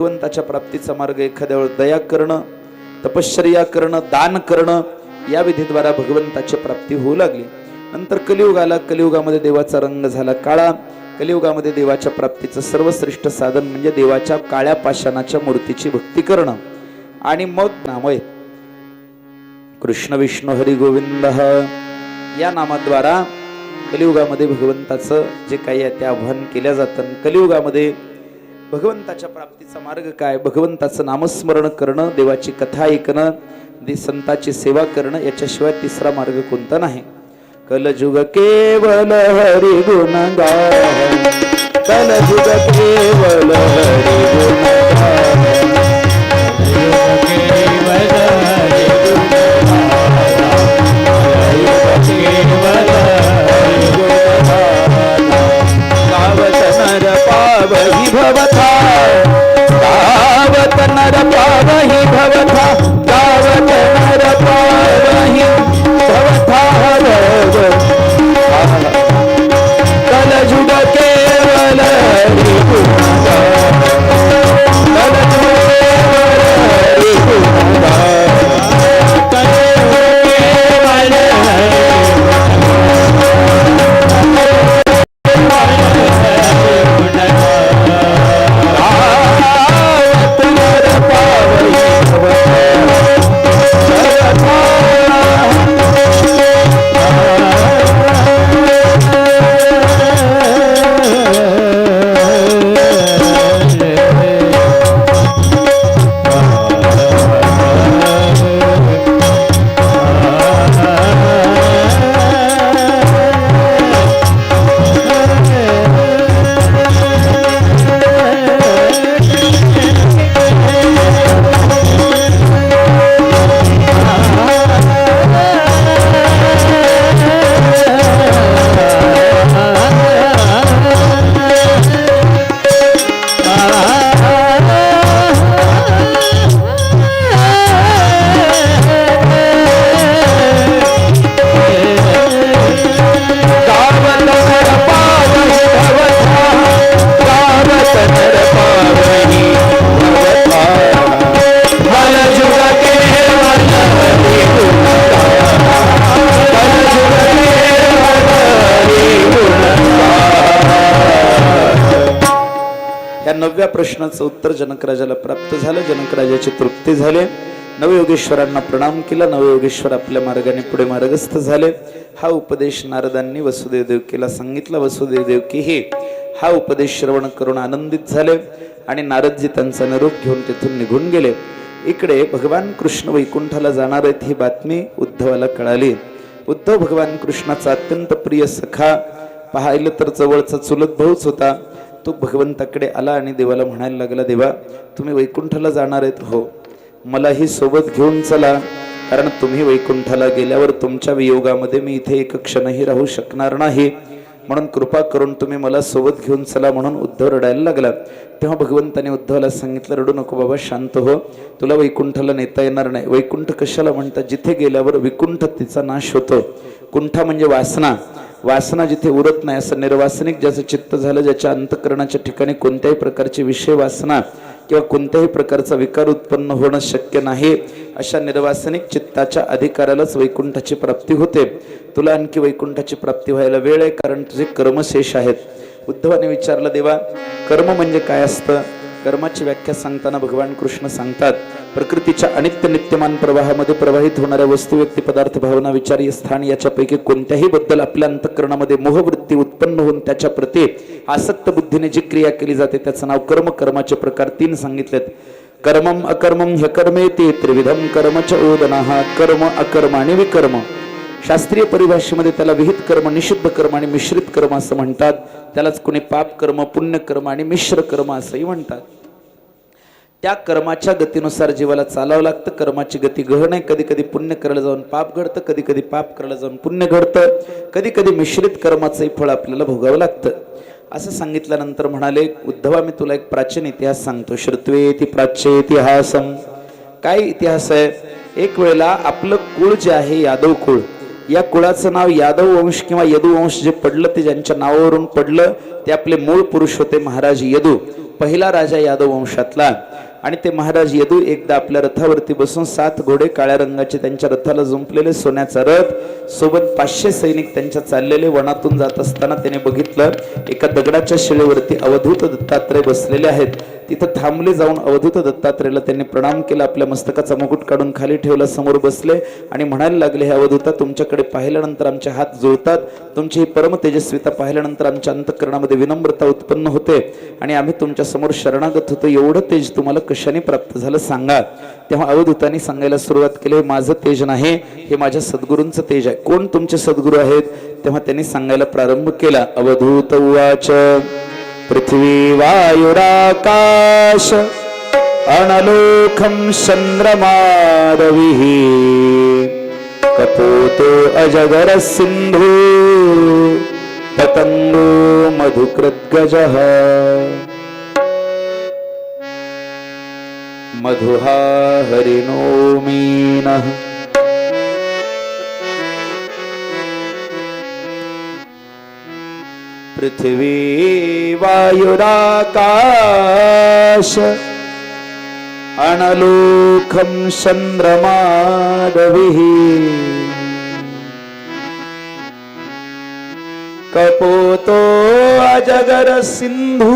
भगवंताच्या प्राप्तीचा मार्ग एखाद्यावर दया करणं तपश्चर्या करणं दान करणं या विधीद्वारा भगवंताची प्राप्ती होऊ लागली. नंतर कलियुग आला. कलियुगामध्ये देवाचा रंग झाला काळा. कलियुगामध्ये देवाच्या प्राप्तीचं सर्वश्रेष्ठ साधन म्हणजे देवाच्या काळ्या पाषाणाच्या मूर्तीची भक्ती करणं. आणि मग नाम कृष्ण विष्णू हरी गोविंद या नामाद्वारा कलियुगामध्ये भगवंताचं जे काही आहे ते आव्हान केल्या जातं. कलियुगामध्ये भगवंताच्या प्राप्तीचा मार्ग काय? भगवंताचं नामस्मरण करणं देवाची कथा ऐकणं दे संताची सेवा करणं याच्याशिवाय तिसरा मार्ग कोणता नाही. कलजुग केवल हरी गुण कलजुग केवल हरी गुण केवल पावही भवथा। तावत नर पावही भवथा। तावत नर प्रश्नाचं उत्तर जनकराजाला प्राप्त झालं. जनकराजाची तृप्ती झाली. नवयोगेश्वरांना प्रणाम केला. नवयोगेश्वर आपल्या मार्गाने पुढे मार्गस्थ झाले. हा उपदेश नारदांनी वसुदेव देवकीला सांगितला. वसुदेव देवकी हे हा उपदेश श्रवण करून आनंदित झाले आणि नारदजी त्यांचा निरोप घेऊन तिथून निघून गेले. इकडे भगवान कृष्ण वैकुंठाला जाणार आहेत ही बातमी उद्धवाला कळाली. उद्धव भगवान कृष्णाचा अत्यंत प्रिय सखा. पाहिलं तर जवळचा चुलत भाऊच होता. तो भगवंताकडे आला आणि देवाला म्हणायला लागला देवा तुम्ही वैकुंठाला जाणार आहेत. हो. मलाही सोबत घेऊन चला कारण तुम्ही वैकुंठाला गेल्यावर तुमच्या वियोगामध्ये मी इथे एक क्षणही राहू शकणार नाही. म्हणून कृपा करून तुम्ही मला सोबत घेऊन चला म्हणून उद्धव रडायला लागला. तेव्हा भगवंताने उद्धवाला सांगितलं रडू नको बाबा शांत हो. तुला वैकुंठाला नेता येणार नाही. वैकुंठ कशाला म्हणतात? जिथे गेल्यावर विकुंठ तिचा नाश होतो. कुंठा म्हणजे वासना. वासना जिथे उरत नाही असं निर्वासनिक ज्याचं चित्त झालं ज्याच्या अंतकरणाच्या ठिकाणी कोणत्याही प्रकारची विषय वासना किंवा कोणत्याही प्रकारचा विकार उत्पन्न होणं शक्य नाही अशा निर्वासनिक चित्ताच्या अधिकारालाच वैकुंठाची प्राप्ती होते. तुला आणखी वैकुंठाची प्राप्ती व्हायला वेळ आहे कारण तुझे कर्मशेष आहेत. उद्धवाने विचारलं देवा कर्म म्हणजे काय असतं? कर्माची व्याख्या सांगताना भगवान कृष्ण सांगतात प्रकृतीच्या अनित्य नित्यमान प्रवाहामध्ये प्रवाहित होणाऱ्या वस्तू व्यक्ती पदार्थ भावना विचार स्थान याच्यापैकी कोणत्याही बद्दल आपल्या अंतकरणामध्ये मोहवृत्ती उत्पन्न होऊन त्याच्या प्रती आसक्त बुद्धीने जी क्रिया केली जाते त्याचं नाव कर्म कर्माचे प्रकार तीन सांगितलेत. कर्मम अकर्मम ह्यकर्मे ते त्रिविधम कर्म च ओदना कर्म अकर्म आणि विकर्म. शास्त्रीय परिभाषेमध्ये त्याला विहित कर्म निषिद्ध कर्म आणि मिश्रित कर्म असं म्हणतात. त्यालाच कोणी पाप कर्म पुण्य कर्म आणि मिश्र कर्म असंही म्हणतात. त्या कर्माच्या गतीनुसार जीवाला चालावं लागतं कर्माची गती गहन आहे. कधी कधी पुण्य करायला जाऊन पाप घडतं कधी कधी पाप करायला जाऊन पुण्य घडतं कधी कधी मिश्रित कर्माचंही फळ आपल्याला भोगावं लागतं. असं सांगितल्यानंतर म्हणाले उद्धवा मी तुला एक प्राचीन इतिहास सांगतो. श्रुत्वे ती प्राच्य इतिहासम काय इतिहास आहे? एक वेळेला आपलं कुळ जे आहे यादव कुळ या कुळाचं नाव यादव वंश किंवा यदुवंश जे पडलं ते ज्यांच्या नावावरून पडलं ते आपले मूळ पुरुष होते महाराज यदू. पहिला राजा यादव वंशातला. आणि ते महाराज यदू एकदा आपल्या रथावरती बसून सात घोडे काळ्या रंगाचे त्यांच्या रथाला जुंपलेले सोन्याचा रथ सोबत पाचशे सैनिक त्यांच्या चाललेले वनातून जात असताना त्याने बघितलं एका दगडाच्या शिळेवरती अवधूत दत्तात्रय बसलेले आहेत. तिथं थांबले जाऊन अवधूत दत्तात्रेयला त्यांनी प्रणाम केला आपल्या मस्तकाचा मुकुट काढून खाली ठेवला समोर बसले आणि म्हणायला लागले हे अवधूता तुमच्याकडे पाहिल्यानंतर आमचे हात जुळतात. तुमची ही परम तेजस्विता पाहिल्यानंतर आमच्या अंतकरणामध्ये विनम्रता उत्पन्न होते आणि आम्ही तुमच्यासमोर शरणागत होतो. एवढं तेज तुम्हाला कशाने प्राप्त झालं सांगा. तेव्हा अवधूतांनी सांगायला सुरुवात केली हे माझं तेज नाही हे माझ्या सद्गुरूंचं तेज आहे. कोण तुमचे सद्गुरू आहेत? तेव्हा त्यांनी सांगायला प्रारंभ केला अवधूत उवाच. पृथिवी वायुराकाश अनलोकम् चन्द्रमाधविः कपोतो अजगरसिन्धु पतङ्गो मधुकृद्गजः। मधुहा हरिणो मीनः। पृथ्वी वायुराकाश अनलोखं चन्द्रमादविः कपोतो अजगर सिन्धु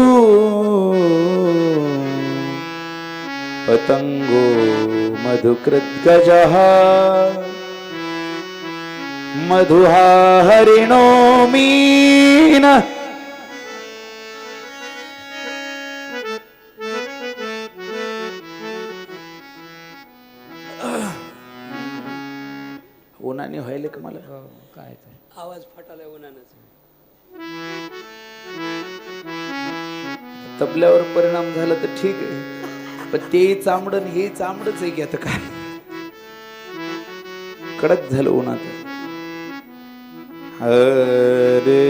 पतङ्गो मधुकृद्गजः। मधुहा हरिणो मीन काय ते? आवाज फटालाय उन्हानं तबल्यावर परिणाम झाला तर ठीक आहे. पण ते चांबडन हे चांबडच आहे की आता काय? कडक झालं उन्हात. अरे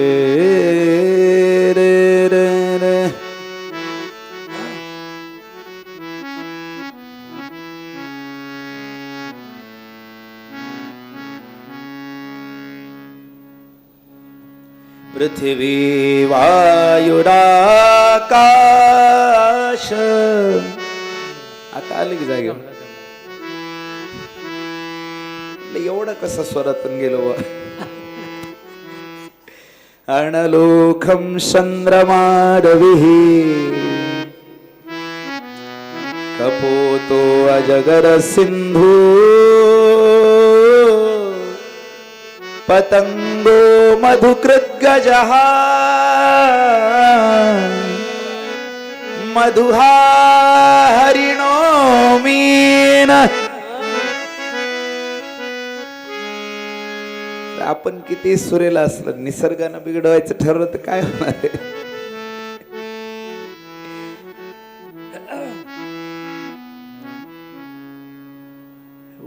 पृथ्वी वायुराकाश. आता आले की जागे. एवढं कसं स्वरातून गेलो बा. अणलोखम चंद्रमारविः कपोतो अजगर सिंधू. पतंगो मधुकृद्गजः मधुहा हरिणो मीन आपण किती सुरेला असलं निसर्गानं बिघडवायचं ठरवलं तर काय होणार आहे?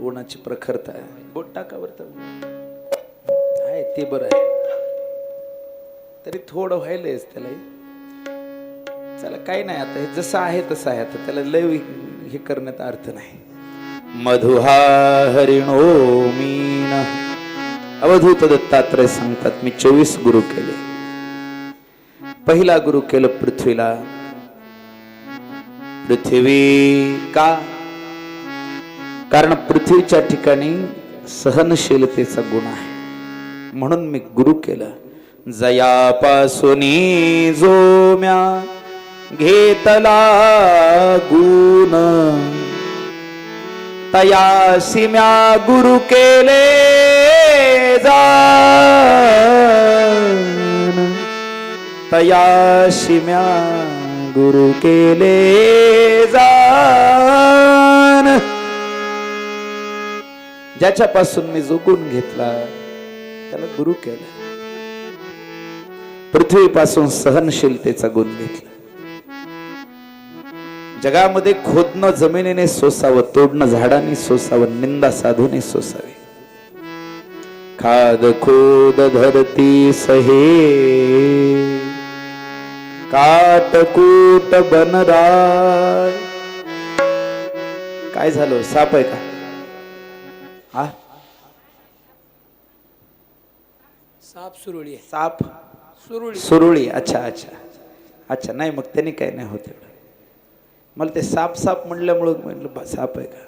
उन्हाची प्रखरता आहे. बोट टाकावर तर. आहे ते बरं आहे. तरी थोडं व्हायलंयच त्याला. चला काही नाही आता हे जसं आहे तसं आहे. आता त्याला लय हे करण्यात अर्थ नाही. मधुहा हरिणो मीन. अवधूत दत्तात्रय सांगतात मी चोवीस गुरु केले. पहिला गुरु केलं पृथ्वीला. पृथ्वी का? कारण पृथ्वीच्या ठिकाणी सहनशीलतेचा गुण आहे. म्हणून मी गुरु केलं. जयापासून जोम्या घेतला गुण. तयासी म्या गुरु केले जा तयाशिम्या गुरु केले जान ज्याच्यापासून मी जो गुण घेतला त्याला गुरु केला. पृथ्वीपासून सहनशीलतेचा गुण घेतला. जगामध्ये खोदणं जमिनीने सोसावं तोडणं झाडाने सोसावं निंदा साधूने सोसावी. खाद खोद धरती सहे. काटकूट बनराय काय झालं? साप आहे का? हा? साप सुरुळी साप? सुरुळी. सुरुळी. अच्छा अच्छा. अच्छा नाही मग त्यांनी काही नाही होत एवढं. मला ते साप साप म्हणल्यामुळं म्हटलं बा, साप आहे का?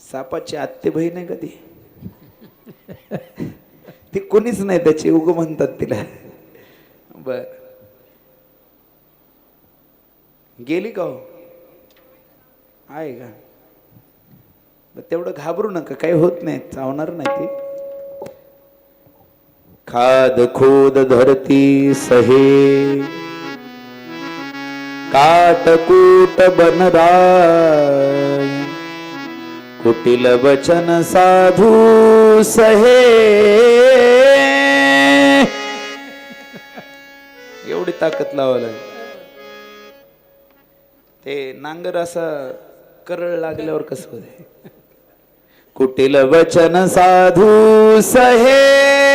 सापाची आत्ते बहीण आहे का ती? ती कोणीच नाही त्याची उग म्हणतात तिला. बर. गेली का हो? आहे का? तेवढं घाबरू नका काही होत नाही चावणार नाही ती. खाद खोद धरती सहे। काटकूट बनराय कुटिल वचन साधू सहे। एवढी ताकद लावायला ते नांगर असा करळ लागल्यावर कसं होते कुटिल वचन साधू सहे।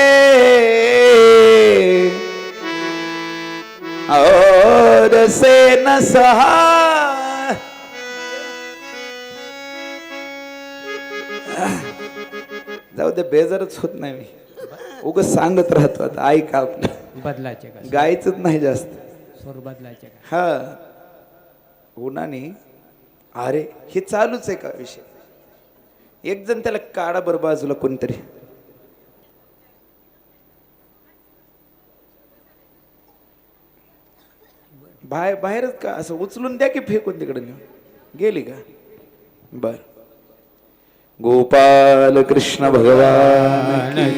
और से न सहा जाऊ दे बेजारच होत नाही मी. उगच सांगत राहतो आता ऐका आपलं बदलायचे का? गायचंच नाही जास्त. स्वर बदलायचे का? हा. उन्हाने अरे हे चालूच आहे का विषय? एक जण त्याला काढा बरं बाजूला कोणतरी. बाहेर बाहेरच का असं उचलून द्या की फेकून तिकडे नेऊन? गेली का? बर. गोपाल कृष्ण भगवान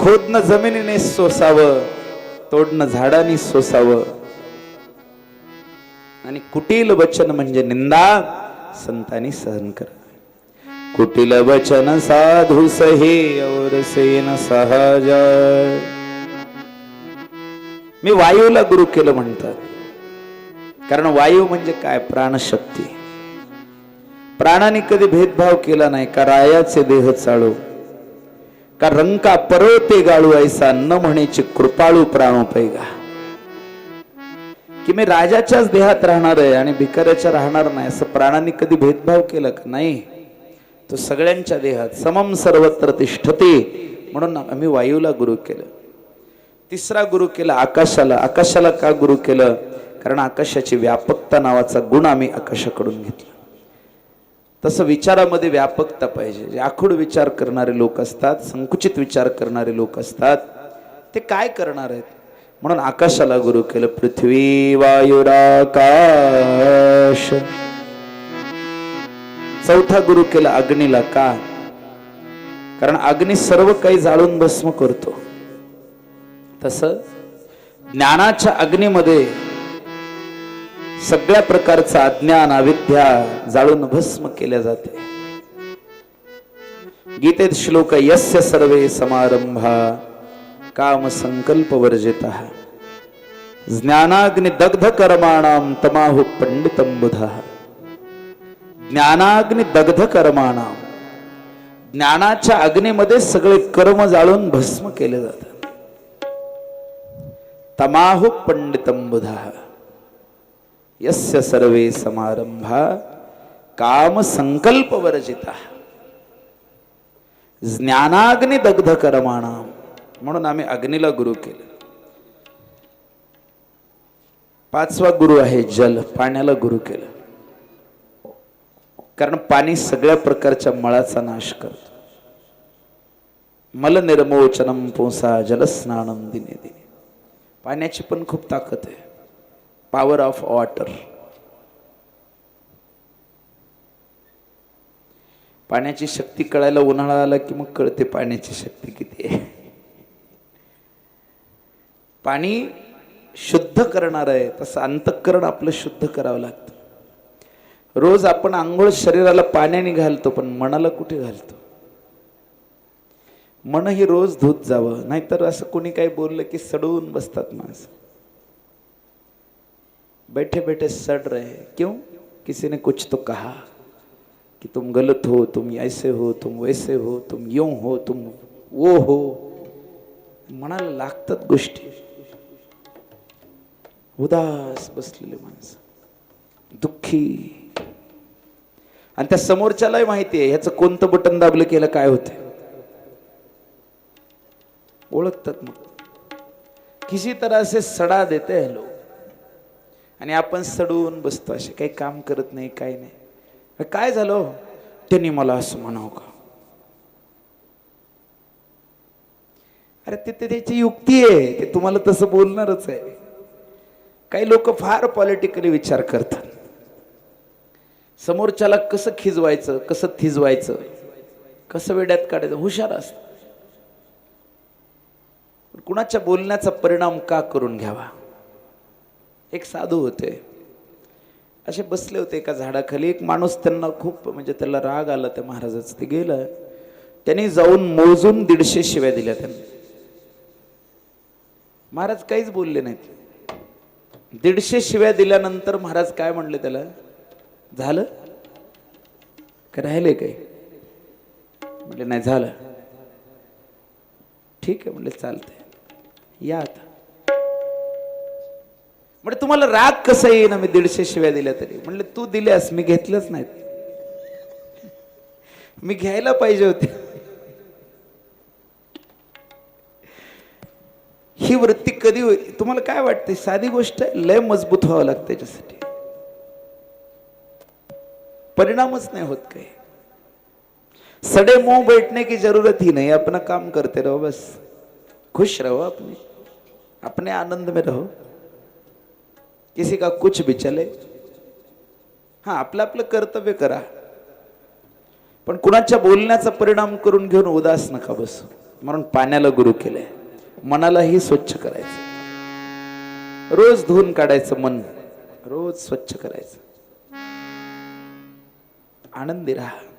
खोदणं जमिनीने सोसावं तोडणं झाडांनी सोसावं. आणि कुटील वचन म्हणजे निंदा संतांनी सहन कर. कुटील वचन साधू सहे और सेन सहजा. मी वायूला गुरु केलं म्हणतात. कारण वायू म्हणजे काय? प्राणशक्ती. प्राणाने कधी भेदभाव केला नाही का रायाचे देह चाळू का रंका परवते गाळू ऐसा न म्हणेची कृपाळू प्राणोपैगा की मी राजाच्याच देहात राहणार आहे आणि भिकाऱ्याच्या राहणार नाही असं प्राणाने कधी भेदभाव केला का नाही? तो सगळ्यांच्या देहात समम सर्वत्र तिष्ठते म्हणून आम्ही वायूला गुरु केलं. तिसरा गुरु केला आकाशाला. आकाशाला का गुरु केलं? कारण आकाशाची व्यापकता नावाचा गुण आम्ही आकाशाकडून घेतला. तसं विचारामध्ये व्यापकता पाहिजे. जे आखूड विचार करणारे लोक असतात संकुचित विचार करणारे लोक असतात ते काय करणार आहेत? म्हणून आकाशाला गुरु केलं पृथ्वी वायुराकाश चौथा गुरु केला अग्नीला का? कारण अग्नी सर्व काही जाळून भस्म करतो. तस ज्ञानाच्या अग्नीमध्ये सगळ्या प्रकारचं अज्ञान अविद्या जाळून भस्म केल्या जाते. गीतेत श्लोक यस्य सर्वे समारंभा काम संकल्प वर्जित. ज्ञानाग्नि दग्ध कर्माणाम तमाहु पंडितम बुध. ज्ञानाग्नि दग्ध कर्माणाम ज्ञानाच्या अग्नीमध्ये सगळे कर्म जाळून भस्म केले जातात. तमाहु पंडितम यस्य सर्वे समारंभा काम संकल्प वर्जिता ज्ञानाग्नी दग्ध कर्माणा म्हणून आम्ही अग्नीला गुरु केलं। पाचवा गुरु आहे जल पाण्याला गुरु केलं। कारण पाणी सगळ्या प्रकारच्या मळाचा नाश करतो। मल निर्मोचनम पोसा जलस्नानम दिने दिने। पाण्याची पण खूप ताकद आहे. पॉवर ऑफ वॉटर पाण्याची शक्ती कळायला उन्हाळा आला की मग कळते पाण्याची शक्ती किती आहे. पाणी शुद्ध करणार आहे तसं अंतःकरण आपलं शुद्ध करावं लागतं. रोज आपण आंघोळ शरीराला पाण्याने घालतो पण मनाला कुठे घालतो? मन ही रोज धुत जावं. नाहीतर असं कोणी काही बोललं की सडवून बसतात माणसं. बैठे बैठे सड़ रहे. क्यों? किसी ने कुछ तो कहा कि तुम गलत हो तुम ऐसे हो तुम वैसे हो तुम यूं हो तुम वो हो. मनाला लागतात गोष्टी. उदास बसलेले माणसं. दुःखी. आणि त्या समोरच्यालाही माहिती आहे ह्याचं कोणतं बटन दाबलं केलं काय होतं ओळखतात मग. किसी तरह से सडा देते हैं लोक आणि आपण सडून बसतो असे काही काम करत नाही काही नाही. काय झालं हो? त्यांनी मला असं म्हणावं का? अरे ते त्याची युक्ती आहे. ते तुम्हाला तसं बोलणारच आहे. काही लोक फार पॉलिटिकली विचार करतात. समोरच्याला कसं खिजवायचं कसं थिजवायचं कसं वेड्यात काढायचं हुशार असतं कुणाच्या बोलण्याचा परिणाम का करून घ्यावा? एक साधू होते. असे बसले होते एका झाडाखाली. एक माणूस त्यांना खूप म्हणजे त्याला राग आला त्या महाराजाचं. ते गेलं. त्यांनी जाऊन मोजून दीडशे शिव्या दिल्या त्यांनी. महाराज काहीच बोलले नाहीत. दीडशे शिव्या दिल्यानंतर महाराज काय म्हणले त्याला? झालं? का राहिले काही? म्हणले नाही झालं. ठीक आहे. म्हणले चालतंय. या आता म्हणजे तुम्हाला राग कसा येईन मी दीडशे शिव्या दिल्या तरी? म्हणले तू दिल्यास मी घेतलंच नाहीत. मी घ्यायला पाहिजे होते. ही वृत्ती कधी होईल? तुम्हाला काय वाटते साधी गोष्ट लय मजबूत व्हावं लागतं त्याच्यासाठी परिणामच नाही होत काही. सडे मुंह बैठने की जरूरत ही नहीं. अपना काम करते रहो बस. खुश रहो अपने अपने आनंद में रहो। किसी का कुछ भी चले। हा आपलं आपलं कर्तव्य करा। पण कुणाच्या बोलण्याचा परिणाम करून घेऊन उदास नका बसू। म्हणून पाण्याला गुरु केलंय मनालाही स्वच्छ करायचं। रोज धुवून काढायचं मन। रोज स्वच्छ करायचं। आनंदी राहा।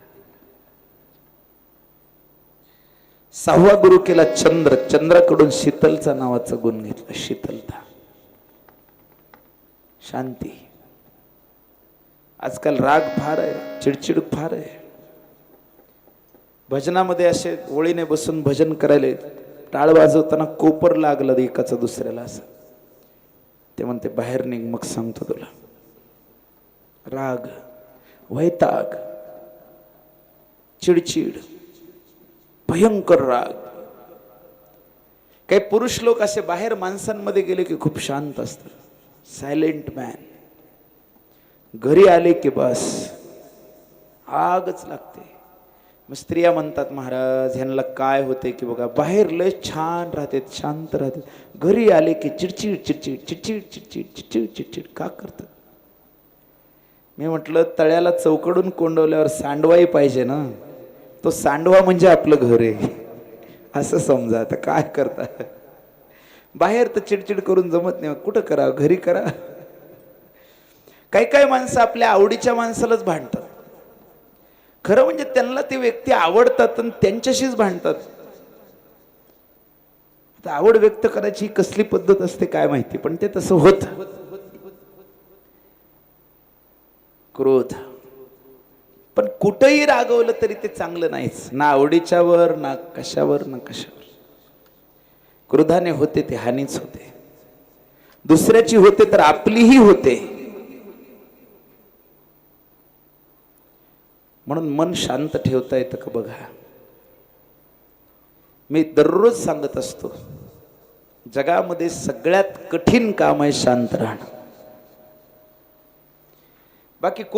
सहावा गुरु केला चंद्र. चंद्राकडून शीतलचा नावाचा गुण घेतला. शीतलता. शांती. आजकाल राग फार आहे चिडचिड फार आहे. भजनामध्ये असे ओळीने बसून भजन करायला टाळ वाजवताना कोपर लागलं एकाचा दुसऱ्याला असं. ते म्हणते बाहेर निघ मग सांगतो तुला. राग वैताग चिडचिड. भयंकर राग. काही पुरुष लोक असे बाहेर माणसांमध्ये गेले की खूप शांत असतात. सायलेंट मॅन घरी आले की बस. आगच लागते. मग स्त्रिया म्हणतात महाराज ह्यांना काय होते की बघा बाहेर लय छान राहते शांत राहते घरी आले की चिडचिड चिडचिड चिडचिड चिडचिड चिडचिड चिडचिड का करतात? मी म्हटलं तळ्याला चौकडून कोंडवल्यावर सांडवाई पाहिजे ना. तो सांडवा म्हणजे आपलं घर आहे. असं समजा आता काय करता? बाहेर तर चिडचिड करून जमत नाही. कुठं करा? घरी करा. काही काही माणसं आपल्या आवडीच्या माणसालाच भांडतात. खरं म्हणजे त्यांना ते व्यक्ती आवडतात आणि त्यांच्याशीच भांडतात. आता आवड व्यक्त करायची ही कसली पद्धत असते काय माहिती? पण ते तसं होत. क्रोध. पण कुठंही रागवलं तरी ते चांगलं नाहीच. ना आवडीच्यावर ना कशावर ना कशावर. क्रोधाने होते ते हानीच होते. दुसऱ्याची होते तर आपलीही होते. म्हणून मन शांत ठेवता येतं का बघा. मी दररोज सांगत असतो जगामध्ये सगळ्यात कठीण काम आहे शांत राहणं. बाकी को